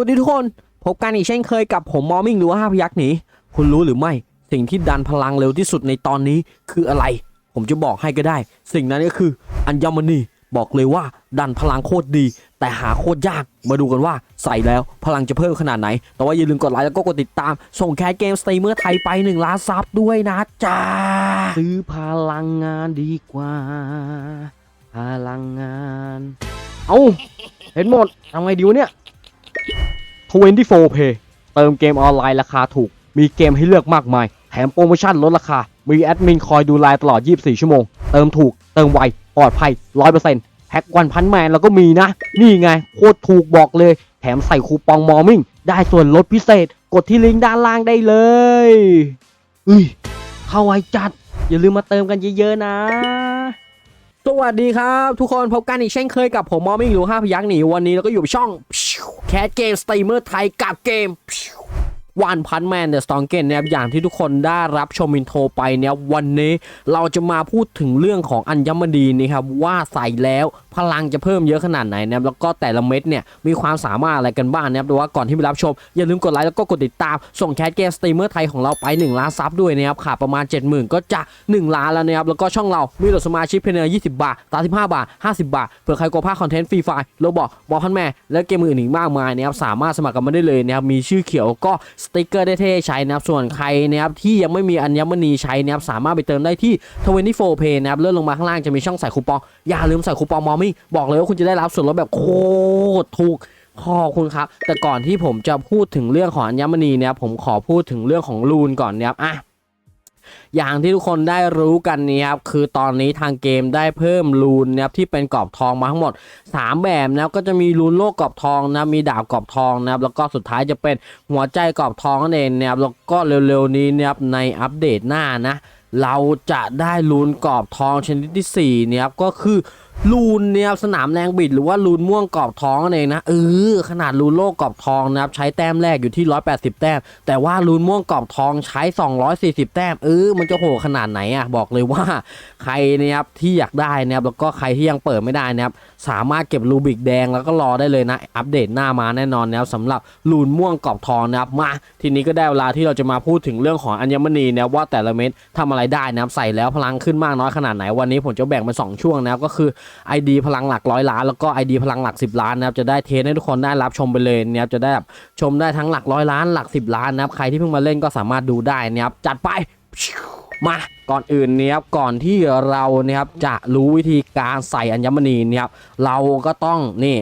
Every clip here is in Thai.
วัสดีทุกคน พบกันอีกเช่นเคยกับผมมอมิงหรือว่าห้าพยักหนีคุณรู้หรือไม่ สิ่งที่ดันพลังเร็วที่สุดในตอนนี้คืออะไร ผมจะบอกให้ก็ได้ สิ่งนั้นก็คืออัญมณีบอกเลยว่าดันพลังโคตรดี แต่หาโคตรยาก มาดูกันว่าใส่แล้วพลังจะเพิ่มขนาดไหน แต่ว่าอย่าลืมกดไลค์แล้วก็กดติดตาม ส่งแคสเกมสตรีมเมอร์ไทยไป1ล้านซับด้วยนะจ๊ะซื้อพลังงานดีกว่า พลังงาน เอาเห็นหมดทำไงดีวะเนี่ย 24 Pay เติมเกมออนไลน์ราคาถูก มีเกมให้เลือกมากมาย แถมโปรโมชั่นลดราคา มีแอดมินคอยดูแลตลอด 24 ชั่วโมง เติมถูก เติมไว ปลอดภัย 100%แพ็กวันพันแมนแล้วก็มีนะ นี่ไง โคตรถูกบอกเลย แถมใส่คูปองมอร์มิ่ง ได้ส่วนลดพิเศษ กดที่ลิงก์ด้านล่างได้เลยอุ้ยเข้าไวจัด อย่าลืมมาเติมกันเยอะๆนะสวัสดีครับ ทุกคนพบกันอีกเช่นเคยกับผมมอมิงหรือห้าพยักหนีวันนี้เราก็อยู่ช่อง แคสเกมสตรีมเมอร์ไทยกับเกม วันพันแมนเดอะสตองเกนนะครับอย่างที่ทุกคนได้รับชมอินโทรไปเนี่ยวันนี้เราจะมาพูดถึงเรื่องของอัญมณีนี่ครับว่าใส่แล้วพลังจะเพิ่มเยอะขนาดไหนนะครับแล้วก็แต่ละเม็ดเนี่ยมีความสามารถอะไรกันบ้างนะครับดูว่าก่อนที่ไปรับชม อย่าลืมกดไลค์แล้วก็กดติดตาม ส่งแคสเกมสตรีมเมอร์ไทยของเราไป 1 ล้านซับด้วยนะครับขาดประมาณ 70,000 ก็จะ 1 ล้านแล้วนะครับแล้วก็ช่องเรามีโหลดสมาชิกเพียงเ20 บาท35บาท 50 บาทเผื่อใครกลัวพลาดคอนเทนต์ฟรีไฟล์โลบอกบอลพันแม่และเกมอื่นอีกมากมายนะครับสามารถสมัครกันมาได้เลยนะครับมีชื่อเขียวก็สติกเกอร์ได้เท่ใช้นะครับ ส่วนใครนะครับที่ยังไม่มีอัญมณีใช้นะครับสามารถไปเติมได้ที่ 24 Pay นะครับเลื่อนลงมาข้างล่างจะมีช่องใส่คูปอง อย่าลืมใส่คูปองมอมี่บอกเลยว่าคุณจะได้รับส่วนลดแบบโคตรถูกขอบคุณครับ แต่ก่อนที่ผมจะพูดถึงเรื่องของอัญมณีเนี่ยผมขอพูดถึงเรื่องของรูนก่อนนะครับอะ อย่างที่ทุกคนได้รู้กันนี้ครับคือตอนนี้ทางเกมได้เพิ่มรูนนะครับที่เป็นกรอบทองมาทั้งหมด 3 แบบนะครับก็จะมีรูนโลกกรอบทองนะมีดาบกรอบทองนะครับแล้วก็สุดท้ายจะเป็นหัวใจกรอบทองนั่นเองนะครับแล้วก็เร็วๆนี้นะครับในอัปเดตหน้านะ เราจะได้รูนกรอบทองชนิดที่สี่เนี่ยครับก็คือ รูนเนี่ยสนามแรงบิดหรือว่ารูนม่วงกรอบทองนั่นเองนะเออขนาดรูนโลกกรอบทองนะครับใช้แต้มแรกอยู่ที่ 180 แต้ม แต่ว่ารูนม่วงกรอบทองใช้ 240 แต้มเออมันจะโหขนาดไหนอะบอกเลยว่า ใครนะครับที่อยากได้นะครับแล้วก็ใครที่ยังเปิดไม่ได้นะครับสามารถเก็บรูบิกแดงแล้วก็รอได้เลยนะ อัปเดตหน้ามาแน่นอนนะครับสำหรับรูนม่วงกรอบทองนะครับมาทีนี้ก็ได้เวลาที่เราจะมาพูดถึงเรื่องของอัญมณีนะว่าแต่ละเม็ดทำอะไรได้นะครับใส่แล้วพลังขึ้นมากน้อยขนาดไหนวันนี้ผมจะแบ่งเป็นสองช่วงนะครับก็คือ ID พลังหลักร้อยล้านแล้วก็ ID พลังหลัก 10 ล้านนะครับจะได้เทสให้ทุกคนได้รับชมไปเลยนะครับจะได้ชมได้ทั้งหลักร้อยล้านหลัก 10 ล้านนะครับใครที่เพิ่งมาเล่นก็สามารถดูได้นะครับจัดไปมาก่อนอื่นเนี่ยครับก่อนที่เราเนี่ยครับจะรู้วิธีการใส่อัญมณีเนี่ยครับเราก็ต้องนี่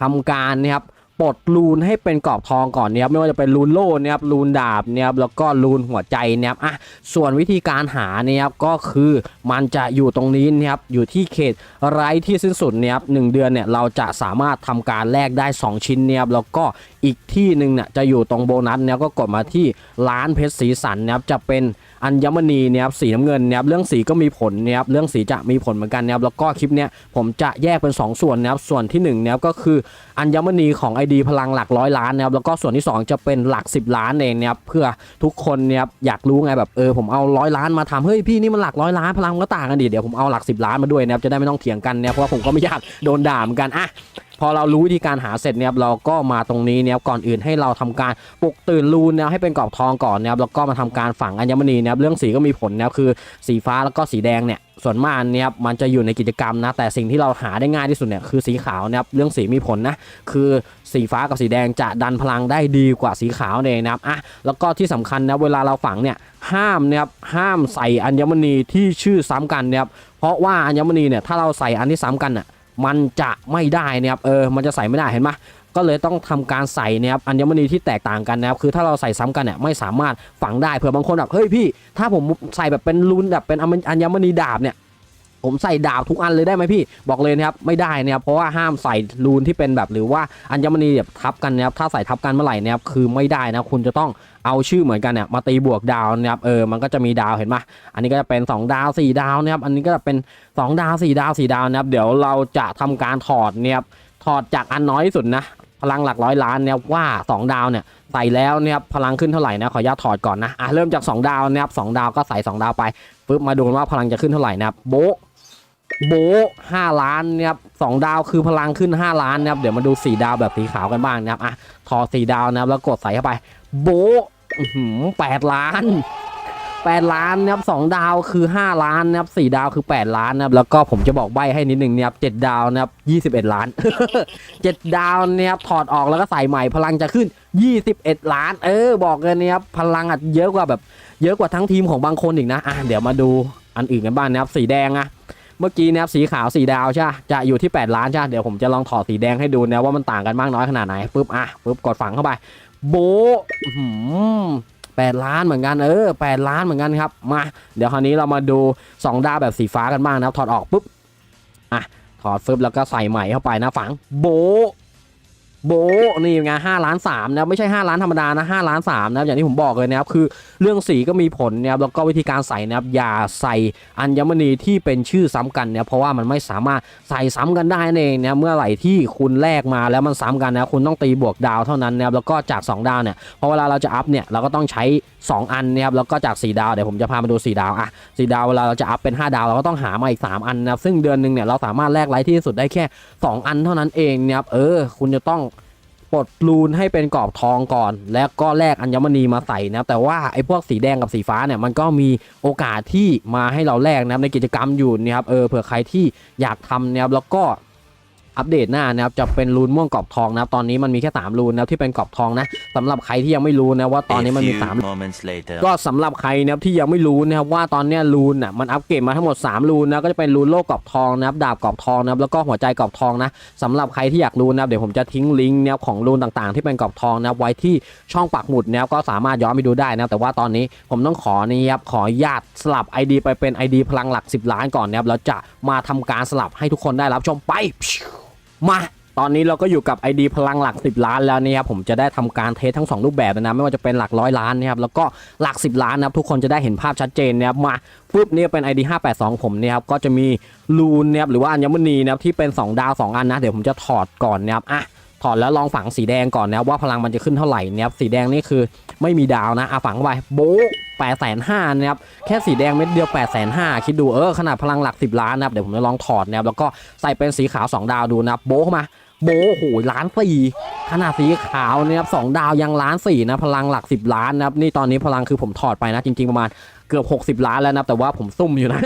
ทำการนะครับ ปลดรูนให้เป็นกรอบทองก่อนเนี่ยครับไม่ว่าจะเป็นรูนโล่เนี่ยครับรูนดาบเนี่ยครับแล้วก็รูนหัวใจเนี่ยครับอะส่วนวิธีการหาเนี่ยครับก็คือมันจะอยู่ตรงนี้นะครับอยู่ที่เขตไร้ที่สิ้นสุดเนี่ยครับหนึ่งเดือนเนี่ยเราจะสามารถทำการแลกได้ 2 ชิ้นเนี่ยครับแล้วก็อีกที่หนึ่งเนี่ยจะอยู่ตรงโบนัสเนี่ยก็กดมาที่ร้านเพชรสีสันนะครับจะเป็น อัญมณีเนี่ยครับสีน้ำเงินเนี่ยครับเรื่องสีก็มีผลเนี่ยครับเรื่องสีจะมีผลเหมือนกันนะครับแล้วก็คลิปเนี้ยผมจะแยกเป็น 2 ส่วนนะครับส่วนที่1เนี่ยครับก็คืออัญมณีของ ID พลังหลักร้อยล้านนะครับแล้วก็ส่วนที่ 2 จะเป็นหลัก 10 ล้านเองเนี่ยครับเพื่อทุกคนเนี่ยครับอยากรู้ไงแบบเออผมเอาร้อยล้านมาทำเฮ้ยพี่นี่มันหลักร้อยล้านพลังมันก็ต่างกันดิเดี๋ยวผมเอาหลัก 10 ล้านมาด้วยนะครับจะได้ไม่ต้องเถียงกันเนี่ยเพราะว่าผมก็ไม่อยากโดนด่าเหมือนกันอะ พอเรารู้วิธีการหาเสร็จเนี่ยเราก็มาตรงนี้เนี่ยก่อนอื่นให้เราทำการปลุกตื่นรูนเนะครับให้เป็นกรอบทองก่อนเนะครับแล้วก็มาทำการฝังอัญมณีเนะครับเรื่องสีก็มีผลนะครับคือสีฟ้าแล้วก็สีแดงเนี่ยส่วนมากเนี่ยมันจะอยู่ในกิจกรรมนะ แต่สิ่งที่เราหาได้ง่ายที่สุดเนี่ยคือสีขาวนะครับเรื่องสีมีผลนะ คือสีฟ้ากับสีแดงจะดันพลังได้ดีกว่าสีขาวเองนะครับอะแล้วก็ที่สำคัญนะเวลาเราฝังเนี่ยห้ามนะครับห้ามใส่อัญมณีที่ชื่อซ้ำกันนะครับเพราะว่าอัญมณีเนี่ยถ้าเราใส่อันที่ซ้ำกันน่ะ มันจะไม่ได้นะครับเออมันจะใส่ไม่ได้เห็นไหมก็เลยต้องทำการใส่นะครับอัญมณีที่แตกต่างกันนะครับคือถ้าเราใส่ซ้ำกันเนี่ยไม่สามารถฝังได้เผื่อบางคนแบบเฮ้ยพี่ ถ้าผมใส่แบบเป็นรูนแบบเป็นอัญมณีดาบเนี่ย ผมใส่ดาบทุกอันเลยได้ไหมพี่ บอกเลยนะครับไม่ได้นะครับเพราะว่าห้ามใส่รูนที่เป็นแบบหรือว่าอัญมณีแบบทับกันนะครับถ้าใส่ทับกันเมื่อไหร่นะครับคือไม่ได้นะคุณจะต้องเอาชื่อเหมือนกันเนี่ยมาตีบวกดาวนะครับเออมันก็จะมีดาวเห็นไหมอันนี้ก็จะเป็น 2 ดาว 4 ดาวนะครับอันนี้ก็จะเป็น 2 ดาว 4 ดาว 4 ดาวนะครับเดี๋ยวเราจะทำการถอดเนี่ยครับถอดจากอันน้อยที่สุดนะพลังหลักร้อยล้านเนี่ยว่า 2 ดาวเนี่ยใส่แล้วเนี่ยพลังขึ้นเท่าไหร่นะขออนุญาตถอดก่อนนะอะเริ่มจาก 2 ดาวนะครับ2ดาวก็ใส่ 2 ดาวไปปึ๊บมาดูกันว่าพลังจะขึ้นเท่าไหร่นะครับโบะ โบห้าล้านนะครับสองดาวคือพลังขึ้น 5 ล้านนะครับเดี๋ยวมาดูสีดาวแบบสีขาวกันบ้างนะครับอะถอดสีดาวนะครับแล้วกดใส่เข้าไป โบแปดล้าน8 ล้านนะครับสองดาวคือ 5 ล้านนะครับสี่ดาวคือ 8 ล้านนะครับแล้วก็ผมจะบอกใบให้นิดหนึ่งนะครับเจ็ดดาวนะครับ21ล้านเจ็ดดาวนะครับถอดออกแล้วก็ใส่ใหม่พลังจะขึ้น 21 ล้าน เออ บอกเลยนะครับพลังอาจเยอะกว่าแบบ เยอะกว่าทั้งทีมของบางคนอีกนะอะเดี๋ยวมาดูอันอื่นกันบ้างนะครับสีแดงอะ เมื่อกี้นะครับสีขาวสีดาวใช่จะอยู่ที่ 8 ล้านใช่เดี๋ยวผมจะลองถอดสีแดงให้ดูนะว่ามันต่างกันมากน้อยขนาดไหนปุ๊บอะปุ๊บกดฝังเข้าไป โบแปดล้านเหมือนกันเออแปดล้านเหมือนกันครับมาเดี๋ยวคราวนี้เรามาดู 2 ดาวแบบสีฟ้ากันบ้างนะครับถอดออกปุ๊บอะถอดฟึบแล้วก็ใส่ใหม่เข้าไปนะฝังโบ โบนี่ไงห้าล้านสามนะไม่ใช่5ล้านธรรมดานะห้าล้านสามนะอย่างที่ผมบอกเลยนะครับคือเรื่องสีก็มีผลนะครับแล้วก็วิธีการใส่นะครับอย่าใส่อัญมณีที่เป็นชื่อซ้ำกันเนี่ยเพราะว่ามันไม่สามารถใส่ซ้ำกันได้นั่นเองนะเมื่อไหร่ที่คุณแลกมาแล้วมันซ้ำกันนะคุณต้องตีบวกดาวเท่านั้นนะครับแล้วก็จาก 2 ดาวเนี่ยพอเวลาเราจะอัพเนี่ยเราก็ต้องใช้ 2 อันนะครับแล้วก็จาก 4 ดาวเดี๋ยวผมจะพามาดู 4 ดาวอะสี่ดาวเวลาเราจะอัพเป็น 5 ดาวเราก็ต้องหามาอีก 3 อันนะครับซึ่งเดือนหนึ่งเนี่ยเราสามารถแลกไลท์ที่สุดได้แค่ 2 อันเท่านั้นเองนะครับเออคุณจะต้อง ปลดรูนให้เป็นกรอบทองก่อน แล้วก็แลกอัญมณีมาใส่นะครับแต่ว่าไอ้พวกสีแดงกับสีฟ้าเนี่ยมันก็มีโอกาสที่มาให้เราแลกนะครับในกิจกรรมอยู่นะครับเออเผื่อใครที่อยากทำนะครับแล้วก็ อัปเดตหน้านะครับจะเป็นรูนม่วงกรอบทองนะครับตอนนี้มันมีแค่3รูนนะครับที่เป็นกรอบทองนะสำหรับใครที่ยังไม่รู้นะว่าตอนนี้มันมี A 3 few moments later. ก็สำหรับใครนะครับที่ยังไม่รู้นะครับว่าตอนเนี้ยรูนอะมันอัปเกรดมาทั้งหมด3รูนนะก็จะเป็นรูนโลกกรอบทองนะครับดาบกรอบทองนะครับแล้วก็หัวใจกรอบทองนะสำหรับใครที่อยากรู้นะครับเดี๋ยวผมจะทิ้งลิงก์นะครับของรูนต่างๆ ที่เป็นกรอบทองนะครับไว้ที่ช่องปักหมุดนะครับก็สามารถย้อนไปดูได้นะครับแต่ว่าตอนนี้ผมต้องขอนี่ครับขออนุญาตสลับ ID ไปเป็น ID พลังหลัก 10 ล้านก่อนนะครับแล้วจะมาทำการสลับให้ทุกคนได้รับชมไป มาตอนนี้เราก็อยู่กับ ID พลังหลัก 10 ล้านแล้วนี่ครับผมจะได้ทำการเทสทั้ง 2 รูปแบบนะไม่ว่าจะเป็นหลักร้อยล้านนะครับแล้วก็หลัก 10 ล้านนะครับทุกคนจะได้เห็นภาพชัดเจนนะครับมาปุ๊บเนี่ยเป็น ID 582 ผมเนี่ยครับก็จะมีลูนนะครับหรือว่าอัญมณีนะครับที่เป็น 2 ดาว 2 อันนะ เดี๋ยวผมจะถอดก่อนนะครับอะถอดแล้วลองฝังสีแดงก่อนนะว่าพลังมันจะขึ้นเท่าไหร่นะครับสีแดงนี่คือไม่มีดาวนะอะฝังเข้าไปโบ๊ะ แปดแสนห้านะครับแค่สีแดงเม็ดเดียว8ปดแสนห้าคิดดูเออขนาดพลังหลัก 10 ล้านนะครับเดี๋ยวผมจะลองถอดนะครับแล้วก็ใส่เป็นสีขาว 2 ดาวดูนะครับโบ๊ะเข้ามาโบโอ้โหล้านสี่ขนาดสีขาวนี่ยครับสองดาวยังล้านสี่นะพลังหลัก10ล้านนะครับนี่ตอนนี้พลังคือผมถอดไปนะจริง ๆประมาณเกือบ 60 ล้านแล้วนะแต่ว่าผมซุ่มอยู่นะ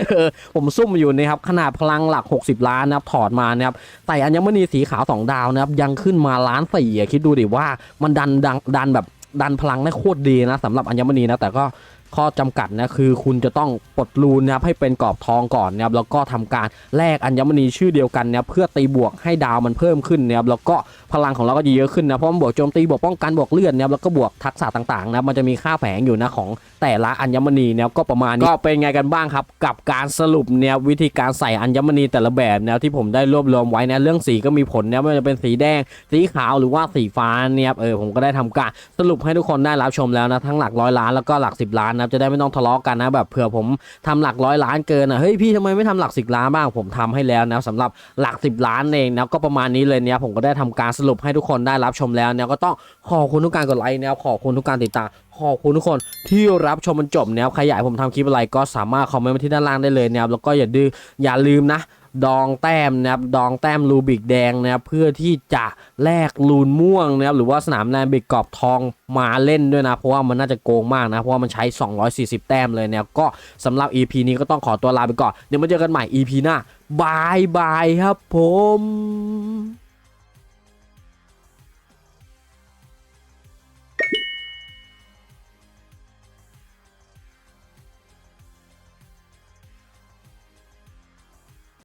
ผมซุ่มอยู่นะครับขนาดพลังหลัก 60 ล้านนะครับถอดมานะครับใส่อัญมณีสีขาว 2 ดาวนะครับยังขึ้นมาล้านสี่คิดดูดิว่ามันดันดันดันแบบดันพลังได้โคตรดีนะสำหรับอัญมณีนะแต่ก็ ข้อจำกัดนะคือคุณจะต้องปลดรูนนะครับให้เป็นกรอบทองก่อนนะครับแล้วก็ทำการแลกอัญมณีชื่อเดียวกันนะครับเพื่อตีบวกให้ดาวมันเพิ่มขึ้นนะครับแล้วก็พลังของเราก็จะเยอะขึ้นนะเพราะมันบวกโจมตีบวกป้องกันบวกเลือดนะครับแล้วก็บวกทักษะต่างๆนะมันจะมีค่าแฝงอยู่นะของแต่ละอัญมณีนะครับก็ประมาณนี้ก็เป็นไงกันบ้างครับ กับการสรุปเนี่ยวิธีการใส่อัญมณีแต่ละแบบนะที่ผมได้รวบรวมไว้นะเรื่องสีก็มีผลนะไม่ว่าจะเป็นสีแดง สีขาวหรือว่าสีฟ้าเนี่ยครับเออผมก็ได้ทำการสรุปให้ทุกคนได้รับชมแล้วนะทั้งหลักร้อยล้านแล้วก็หลักสิบล้านนะครับจะได้ไม่ต้องทะเลาะกันนะแบบเผื่อผมทำหลักร้อยล้านเกินอะเฮ้ยพี่ทำไมไม่ทำหลักสิบล้านบ้างผมทำให้แล้วนะสำหรับหลักสิบล้านเองนะก็ประมาณนี้เลยเนี่ยผมก็ได้ทำการสรุปให้ทุกคนได้รับชมแล้วเนี่ยก็ต้องขอบคุณทุกการกดไลค์นะครับขอบคุณทุกการติดตามขอบคุณทุกคนที่รับชมมันจบนะครับใครอยากผมทำคลิปอะไรก็สามารถคอมเมนต์มาที่ด้านล่างได้เลยนะครับแล้วก็อย่าดื้ออย่าลืมนะ ดองแต้มนะครับดองแต้มรูบิกแดงนะครับเพื่อที่จะแลกลูนม่วงนะครับหรือว่าสนามแนมบิกกรอบทองมาเล่นด้วยนะ เพราะว่ามันน่าจะโกงมากนะ เพราะว่ามันใช้ 240 แต้มเลยเนี่ยก็สำหรับ EP นี้ก็ต้องขอตัวลาไปก่อน เดี๋ยวมาเจอกันใหม่ EP หน้าบายบายครับผม